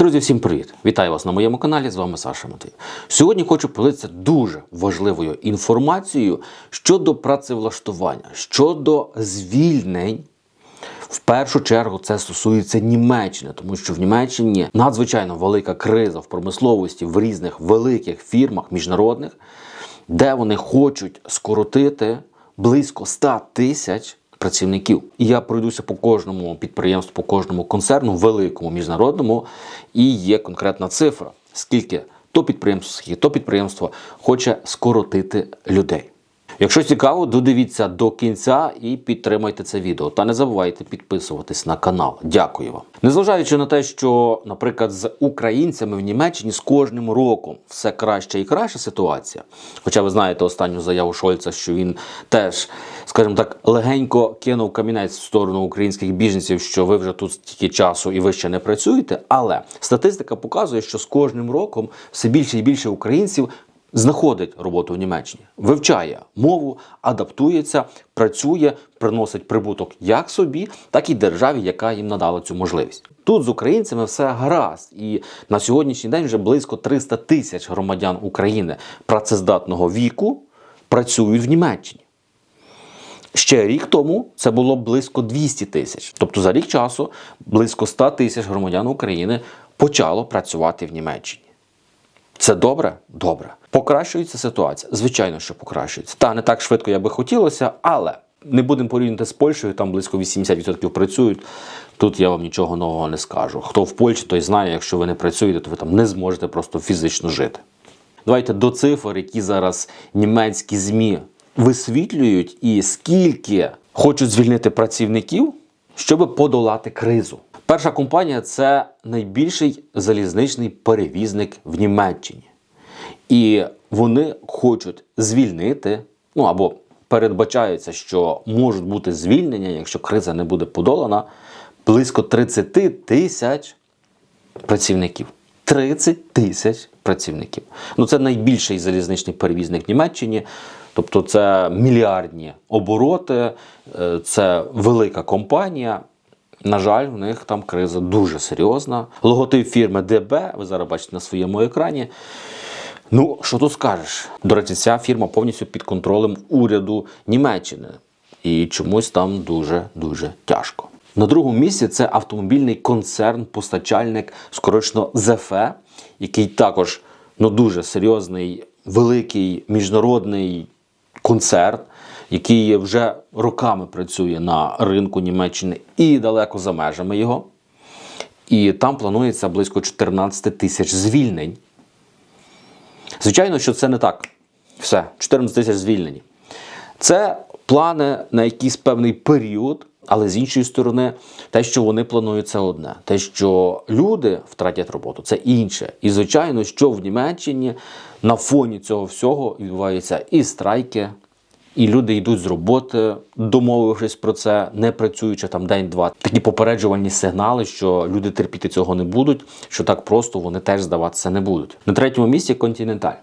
Друзі, всім привіт! Вітаю вас на моєму каналі. З вами Саша Матвій. Сьогодні хочу поділитися дуже важливою інформацією щодо працевлаштування, щодо звільнень. В першу чергу це стосується Німеччини, тому що в Німеччині надзвичайно велика криза в промисловості в різних великих фірмах міжнародних, де вони хочуть скоротити близько 100 тисяч працівників. І я пройдуся по кожному підприємству, по кожному концерну, великому міжнародному, і є конкретна цифра, скільки то підприємство, то підприємство хоче скоротити людей. Якщо цікаво, додивіться до кінця і підтримайте це відео. Та не забувайте підписуватись на канал. Дякую вам. Незважаючи на те, що, наприклад, з українцями в Німеччині з кожним роком все краще і краще ситуація. Хоча ви знаєте останню заяву Шольца, що він теж, скажімо так, легенько кинув камінець в сторону українських біженців, що ви вже тут стільки часу і ви ще не працюєте. Але статистика показує, що з кожним роком все більше і більше українців знаходить роботу в Німеччині, вивчає мову, адаптується, працює, приносить прибуток як собі, так і державі, яка їм надала цю можливість. Тут з українцями все гаразд, і на сьогоднішній день вже близько 300 тисяч громадян України працездатного віку працюють в Німеччині. Ще рік тому це було близько 200 тисяч. Тобто за рік часу близько 100 тисяч громадян України почало працювати в Німеччині. Це добре? Добре. Покращується ситуація? Звичайно, що покращується. Та не так швидко, як би хотілося, але не будемо порівнювати з Польщею, там близько 80% працюють. Тут я вам нічого нового не скажу. Хто в Польщі, той знає, якщо ви не працюєте, то ви там не зможете просто фізично жити. Давайте до цифр, які зараз німецькі ЗМІ висвітлюють, і скільки хочуть звільнити працівників, щоб подолати кризу. Перша компанія це найбільший залізничний перевізник в Німеччині. І вони хочуть звільнити, ну або передбачається, що можуть бути звільнення, якщо криза не буде подолана, близько 30 тисяч працівників. 30 тисяч працівників. Ну це найбільший залізничний перевізник в Німеччині. Тобто це мільярдні обороти, е, це велика компанія. На жаль, в них там криза дуже серйозна. Логотип фірми ДБ, ви зараз бачите на своєму екрані. Ну, що тут скажеш? До речі, ця фірма повністю під контролем уряду Німеччини. І чомусь там дуже-дуже тяжко. На другому місці це автомобільний концерн, постачальник, скорочено ЗФ, який також ну, дуже серйозний, великий міжнародний концерн, який вже роками працює на ринку Німеччини і далеко за межами його. І там планується близько 14 тисяч звільнень. Звичайно, що це не так. Все, 14 тисяч звільнені. Це плани на якийсь певний період, але з іншої сторони, те, що вони планують, це одне. Те, що люди втратять роботу, це інше. І звичайно, що в Німеччині на фоні цього всього відбуваються і страйки, і люди йдуть з роботи, домовившись про це, не працюючи там день-два. Такі попереджувальні сигнали, що люди терпіти цього не будуть, що так просто вони теж здаватися не будуть. На третьому місці континенталь.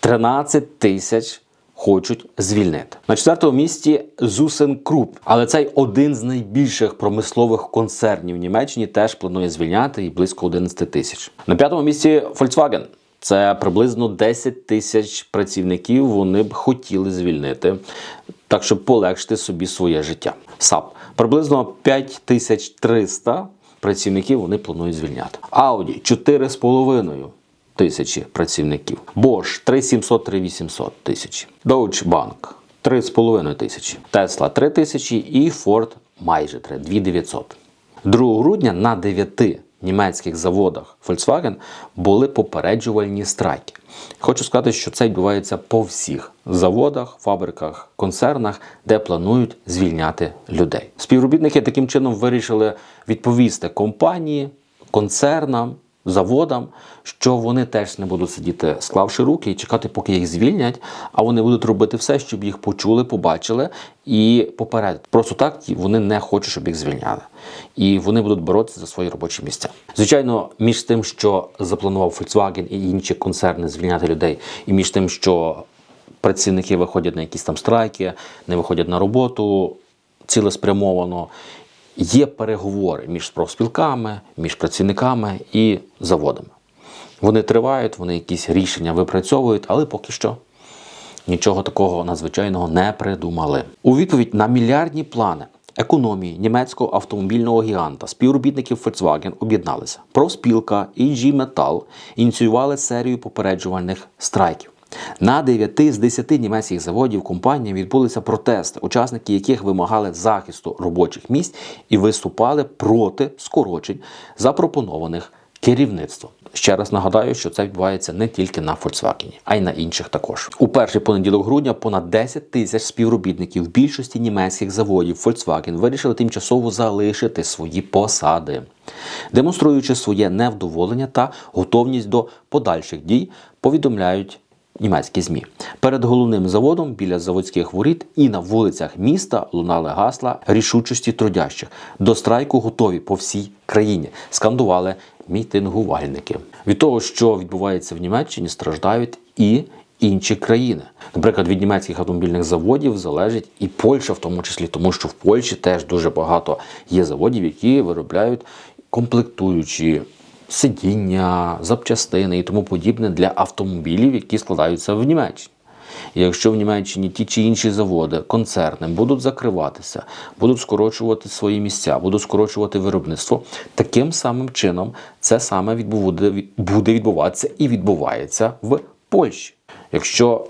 13 тисяч хочуть звільнити. На четвертому місці Зусен Круп. Але цей один з найбільших промислових концернів в Німеччині теж планує звільняти і близько 11 тисяч. На п'ятому місці Volkswagen. Це приблизно 10 тисяч працівників вони б хотіли звільнити, так щоб полегшити собі своє життя. САП приблизно 5300 працівників вони планують звільняти. Audi 4,5 тисячі працівників. Bosch 3700 3800 тисячі. Deutsche Bank 3,5 тисячі. Tesla 3 тисячі і Ford майже 3, 2900. 2 грудня на 9 німецьких заводах Volkswagen були попереджувальні страйки. Хочу сказати, що це відбувається по всіх заводах, фабриках, концернах, де планують звільняти людей. Співробітники таким чином вирішили відповісти компанії, концернам. Заводам, що вони теж не будуть сидіти, склавши руки і чекати, поки їх звільнять, а вони будуть робити все, щоб їх почули, побачили і попередити. Просто так вони не хочуть, щоб їх звільняли. І вони будуть боротися за свої робочі місця. Звичайно, між тим, що запланував Volkswagen і інші концерни звільняти людей, і між тим, що працівники виходять на якісь там страйки, не виходять на роботу цілеспрямовано. Є переговори між профспілками, між працівниками і заводами. Вони тривають, вони якісь рішення випрацьовують, але поки що нічого такого надзвичайного не придумали. У відповідь на мільярдні плани економії німецького автомобільного гіганта співробітників Volkswagen об'єдналися. Профспілка і G Metal ініціювали серію попереджувальних страйків. На 9 з 10 німецьких заводів компанії відбулися протести, учасники яких вимагали захисту робочих місць і виступали проти скорочень, запропонованих керівництвом. Ще раз нагадаю, що це відбувається не тільки на Volkswagen, а й на інших також. У перший понеділок грудня понад 10 тисяч співробітників більшості німецьких заводів Volkswagen вирішили тимчасово залишити свої посади, демонструючи своє невдоволення та готовність до подальших дій, повідомляють. Німецькі змі перед головним заводом біля заводських воріт і на вулицях міста лунали гасла рішучості трудящих. До страйку готові по всій країні. Скандували мітингувальники. Від того, що відбувається в Німеччині, страждають і інші країни. Наприклад, від німецьких автомобільних заводів залежить і Польща, в тому числі, тому що в Польщі теж дуже багато є заводів, які виробляють комплектуючі. Сидіння, запчастини і тому подібне для автомобілів, які складаються в Німеччині. Якщо в Німеччині ті чи інші заводи, концерни будуть закриватися, будуть скорочувати свої місця, будуть скорочувати виробництво, таким самим чином це саме відбуде, буде відбуватися і відбувається в Польщі. Якщо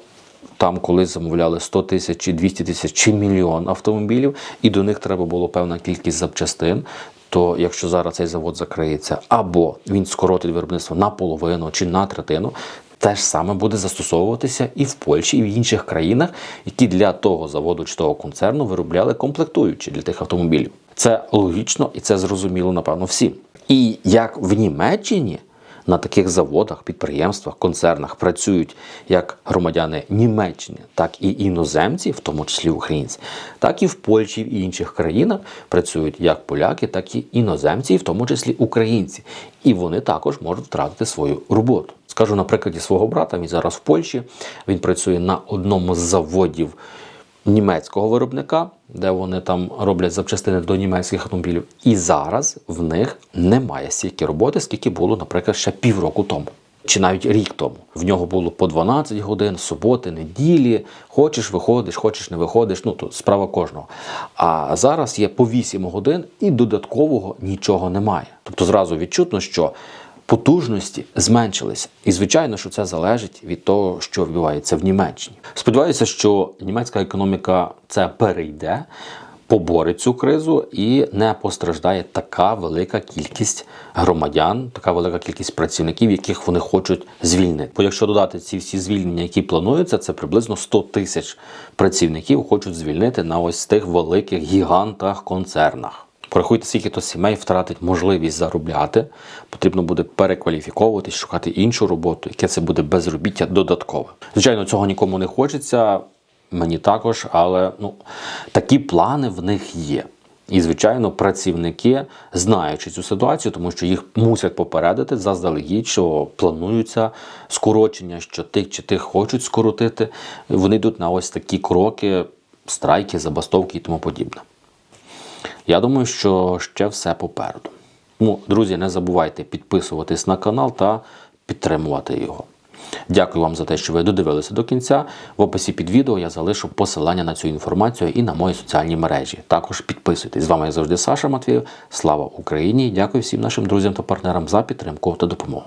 там колись замовляли 100 тисяч чи 200 тисяч чи мільйон автомобілів, і до них треба було певна кількість запчастин. То якщо зараз цей завод закриється, або він скоротить виробництво наполовину чи на третину, те ж саме буде застосовуватися і в Польщі, і в інших країнах, які для того заводу чи того концерну виробляли комплектуючі для тих автомобілів. Це логічно і це зрозуміло, напевно, всім. І як в Німеччині на таких заводах, підприємствах, концернах працюють як громадяни Німеччини, так і іноземці, в тому числі українці, так і в Польщі і інших країнах працюють як поляки, так і іноземці, в тому числі українці. І вони також можуть втратити свою роботу. Скажу на прикладі свого брата. Він зараз в Польщі. Він працює на одному з заводів німецького виробника, де вони там роблять запчастини до німецьких автомобілів. І зараз в них немає стільки роботи, скільки було, наприклад, ще півроку тому. Чи навіть рік тому в нього було по 12 годин, суботи, неділі. Хочеш, виходиш, хочеш, не виходиш. Ну то справа кожного. А зараз є по 8 годин і додаткового нічого немає. Тобто зразу відчутно, що потужності зменшилися. І звичайно, що це залежить від того, що відбувається в Німеччині. Сподіваюся, що німецька економіка це перейде. Поборить цю кризу і не постраждає така велика кількість громадян, така велика кількість працівників, яких вони хочуть звільнити. Бо якщо додати ці всі звільнення, які плануються, це приблизно 100 тисяч працівників хочуть звільнити на ось тих великих гігантах концернах. Порахуйте, скільки то сімей втратить можливість заробляти. Потрібно буде перекваліфіковуватись, шукати іншу роботу, яке це буде безробіття додаткове. Звичайно, цього нікому не хочеться, мені також, але ну, такі плани в них є. І, звичайно, працівники, знаючи цю ситуацію, тому що їх мусять попередити заздалегідь, що плануються скорочення, що тих чи тих хочуть скоротити, вони йдуть на ось такі кроки, страйки, забастовки і тому подібне. Я думаю, що ще все попереду. Ну, друзі, не забувайте підписуватись на канал та підтримувати його. Дякую вам за те, що ви додивилися до кінця. В описі під відео я залишу посилання на цю інформацію і на мої соціальні мережі. Також підписуйтесь. З вами як завжди Саша Матвієв. Слава Україні! Дякую всім нашим друзям та партнерам за підтримку та допомогу.